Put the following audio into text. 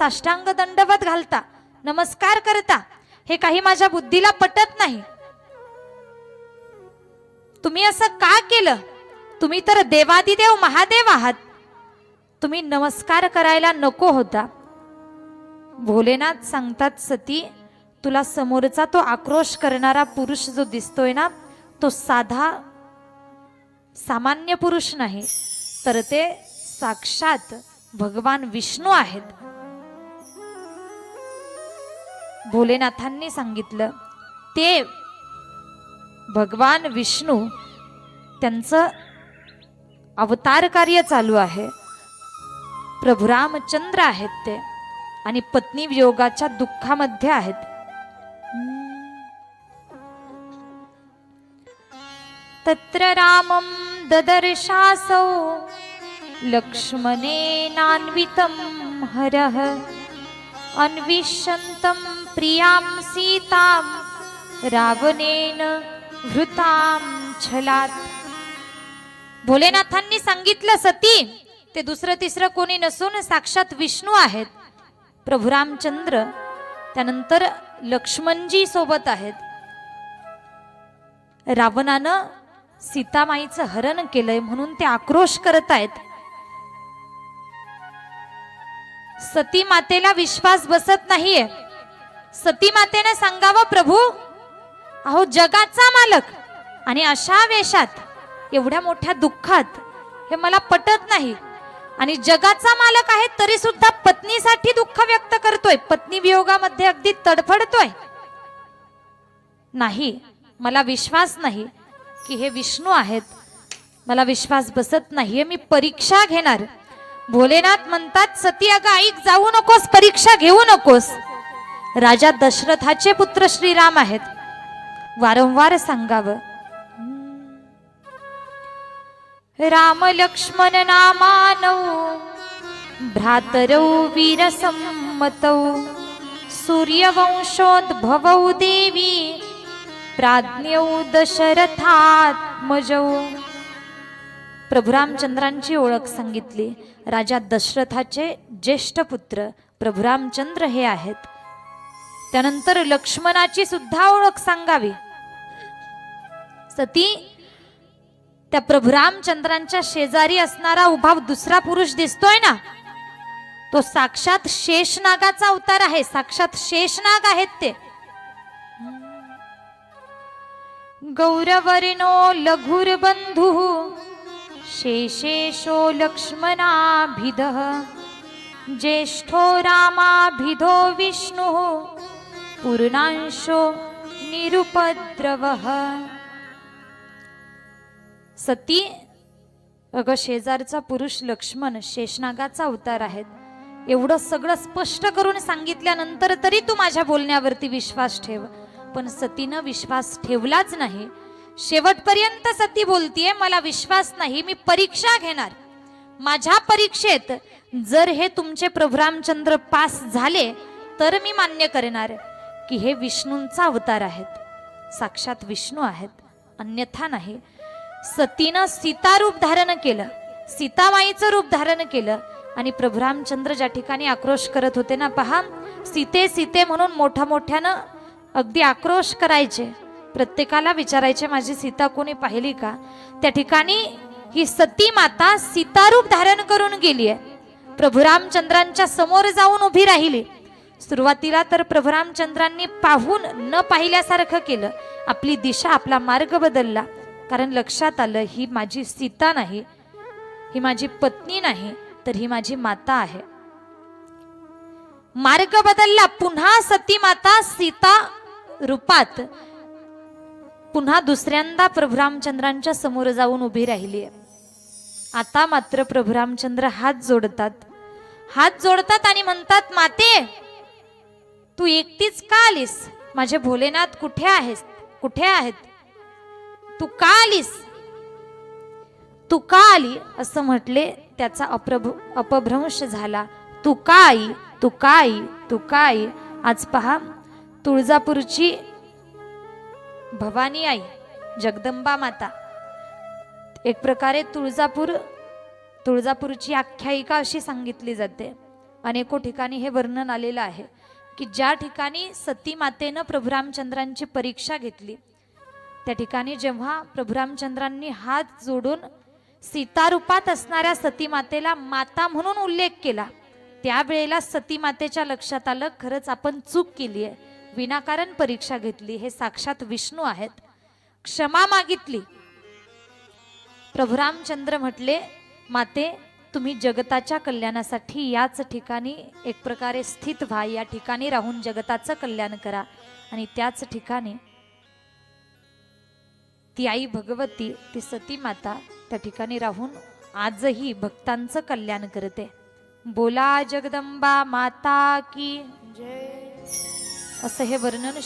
साष्टांग दंडवत घालता नमस्कार करता हे काही माझ्या बुद्धीला पटत नाही. तुम्ही असं का केलं? तुम्ही तर देवादिदेव महादेव आहात. तुम्ही नमस्कार करायला नको होता. भोलेनाथ सांगतात सती तुला समोरचा तो आक्रोश करणारा पुरुष जो दिसतोय ना तो साधा सामान्य पुरुष नाही तर ते साक्षात भगवान विष्णू आहेत. भोलेनाथांनी सांगितलं ते भगवान विष्णू त्यांचं अवतार कार्य चालू आहे. प्रभू रामचंद्र आहेत ते आणि पत्नी वियोगाच्या दुःखामध्ये आहेत. तत्र रामं ददर्शासौ लक्ष्मणेनान्वितं हरः अन्विष्यन्तं प्रियां सीतां रावणेन हृतां छलात्। भोलेनाथांनी सांगितलं सती ते दुसरं तिसरं कोणी नसून साक्षात विष्णू आहेत. प्रभू रामचंद्र त्यानंतर लक्ष्मणजी सोबत आहेत. रावणानं सीतामाईचं हरण केलंय म्हणून ते आक्रोश करत आहेत. सती मातेला विश्वास बसत नाहीये. सती मातेने सांगावं प्रभू अहो जगाचा मालक आणि अशा वेशात एवढ्या मोठ्या दुःखात हे मला पटत नाही. आणि जगाचा मालक आहे तरी सुद्धा पत्नीसाठी दुःख व्यक्त करतोय. पत्नी वियोगामध्ये अगदी तडफडतोय. नाही मला विश्वास नाही की हे विष्णू आहेत. मला विश्वास बसत नाहीये. मी परीक्षा घेणार. भोलेनाथ म्हणतात सती अगं ऐक जाऊ नकोस परीक्षा घेऊ नकोस. राजा दशरथाचे पुत्र श्रीराम आहेत. वारंवार सांगावं. राम लक्ष्मण नामानौ भ्रातरौ वीरसम्मतौ सूर्यवंशोद्भवौ देवी प्राज्ञौ दशरथात्मजौ प्रभुरामचंद्रांची ओळख सांगितली. राजा दशरथाचे ज्येष्ठ पुत्र प्रभुरामचंद्र हे आहेत. त्यानंतर लक्ष्मणाची सुद्धा ओळख सांगावी. सती त्या प्रभुरामचंद्रांच्या शेजारी असणारा उभा दुसरा पुरुष दिसतोय ना? तो साक्षात शेषनागाचा अवतार आहे. साक्षात शेषनाग आहेत ते. गौरवरिनो लघुर बंधू शेषेशो लक्ष्मणाभिधः ज्येष्ठो रामाभिधो विष्णुः पूर्णांशो निरुपद्रवः। सती अगं शेजारचा पुरुष लक्ष्मण शेषनागाचा अवतार आहेत. एवढं सगळं स्पष्ट करून सांगितल्यानंतर तरी तू माझ्या बोलण्यावरती विश्वास ठेव. पण सतीनं विश्वास ठेवलाच नाही. शेवटपर्यंत सती बोलतीये मला विश्वास नाही मी परीक्षा घेणार. माझ्या परीक्षेत जर हे तुमचे प्रभू रामचंद्र पास झाले तर मी मान्य करणार की हे विष्णूंचा अवतार आहेत. साक्षात विष्णू आहेत अन्यथा नाही. सतीनं सीता रूप धारण केलं सीतामाईचं रूप धारण केलं आणि प्रभू रामचंद्र ज्या ठिकाणी आक्रोश करत होते ना पहा सीते सीते म्हणून मोठ्या मोठ्यानं अगदी आक्रोश करायचे. प्रत्येकाला विचारायचे माझी सीता कोणी पाहिली का? त्या ठिकाणी ही सती माता सीतारूप धारण करून गेली आहे प्रभू रामचंद्रांच्या समोर जाऊन उभी राहिली. सुरुवातीला तर प्रभू रामचंद्रांनी पाहून न पाहिल्यासारखं केलं. आपली दिशा आपला मार्ग बदलला. कारण लक्षात आलं ही माझी सीता नाही ही माझी पत्नी नाही तर ही माझी माता आहे. मार्ग बदलला. पुन्हा सती माता सीता रूपात पुन्हा दुसऱ्यांदा प्रभू रामचंद्रांच्या समोर जाऊन उभी राहिली आहे. आता मात्र प्रभू रामचंद्र हात जोडतात. हात जोडतात आणि म्हणतात माते तू एकटीच का आलीस? माझे भोलेनाथ कुठे आहेस? कुठे आहेत? तू का आलीस? तू का आली? असं म्हटले त्याचा अप्रभ अपभ्रंश झाला. तू का आई? तू का आई? तू का आई? आज पहा तुळजापूरची भवानी आई जगदंबा माता. एक प्रकारे तुळजापूर तुळजापूरची आख्यायिका अशी सांगितली जाते. अनेको ठिकाणी हे वर्णन आलेलं आहे की ज्या ठिकाणी सती मातेनं प्रभुरामचंद्रांची परीक्षा घेतली त्या ठिकाणी जेव्हा प्रभुरामचंद्रांनी हात जोडून सीतारूपात असणाऱ्या सती मातेला माता म्हणून उल्लेख केला त्यावेळेला सती मातेच्या लक्षात आलं खरंच आपण चूक केली आहे विनाकारण परीक्षा घेतली हे साक्षात विष्णू आहेत. क्षमा मागितली. प्रभू रामचंद्र म्हटले माते तुम्ही जगताच्या कल्याणासाठी याच ठिकाणी एक प्रकारे स्थित व्हा. या ठिकाणी राहून जगताचं कल्याण करा. आणि त्याच ठिकाणी ती आई भगवती ती सती माता त्या ठिकाणी राहून आजही भक्तांचं कल्याण करते. बोला जगदंबा माता की जय. हे वर्णन